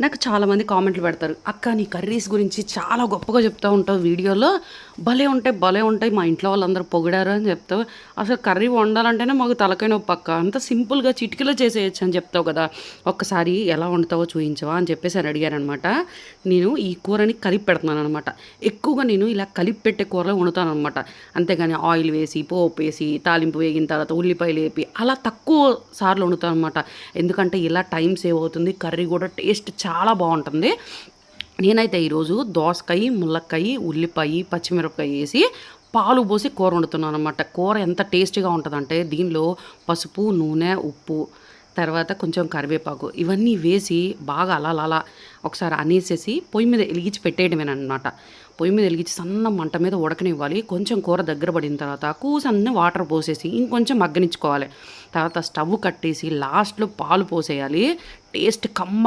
నాకు చాలామంది కామెంట్లు పెడతారు అక్క నీ కర్రీస్ గురించి చాలా గొప్పగా చెప్తూ ఉంటావు వీడియోలో. భలే ఉంటాయి భలే ఉంటాయి మా ఇంట్లో వాళ్ళందరూ పొగిడారు అని చెప్తావు. అసలు కర్రీ వండాలంటేనే మాకు తలకైన నొప్పి అక్క. అంత సింపుల్గా చిటికలో చేసేయచ్చు అని చెప్తావు కదా. ఒక్కసారి ఎలా వండుతావో చూయించవా అని చెప్పేసి అని అడిగారనమాట. నేను ఈ కూరని కలిపి పెడుతున్నాను అనమాట ఎక్కువగా నేను ఇలా కలిపి పెట్టే కూరలో వండుతాను అనమాట అంతేగాని ఆయిల్ వేసి పోపు వేసి తాలింపు వేగిన తర్వాత ఉల్లిపాయలు వేపి అలా తక్కువ సార్లు వండుతాను అనమాట ఎందుకంటే ఇలా టైం సేవ్ అవుతుంది కర్రీ కూడా టేస్ట్ చాలా బాగుంటుంది. నేనైతే ఈరోజు దోసకాయ ముల్లక్కాయ ఉల్లిపాయ పచ్చిమిరపకాయ వేసి పాలు పోసి కూర వండుతున్నాను అనమాట కూర ఎంత టేస్టీగా ఉంటుందంటే దీనిలో పసుపు నూనె ఉప్పు తర్వాత కొంచెం కరివేపాకు ఇవన్నీ వేసి బాగా అలా అలా ఒకసారి అనేసేసి పొయ్యి మీద వెలిగించి పెట్టేయడమేనమాట పొయ్యి మీద వెలిగించి సన్న మంట మీద ఉడకనివ్వాలి. కొంచెం కూర దగ్గర పడిన తర్వాత కూసన్ని వాటర్ పోసేసి ఇంకొంచెం మగ్గనించుకోవాలి తర్వాత స్టవ్ కట్టేసి లాస్ట్లో పాలు పోసేయాలి. టేస్ట్ కమ్మ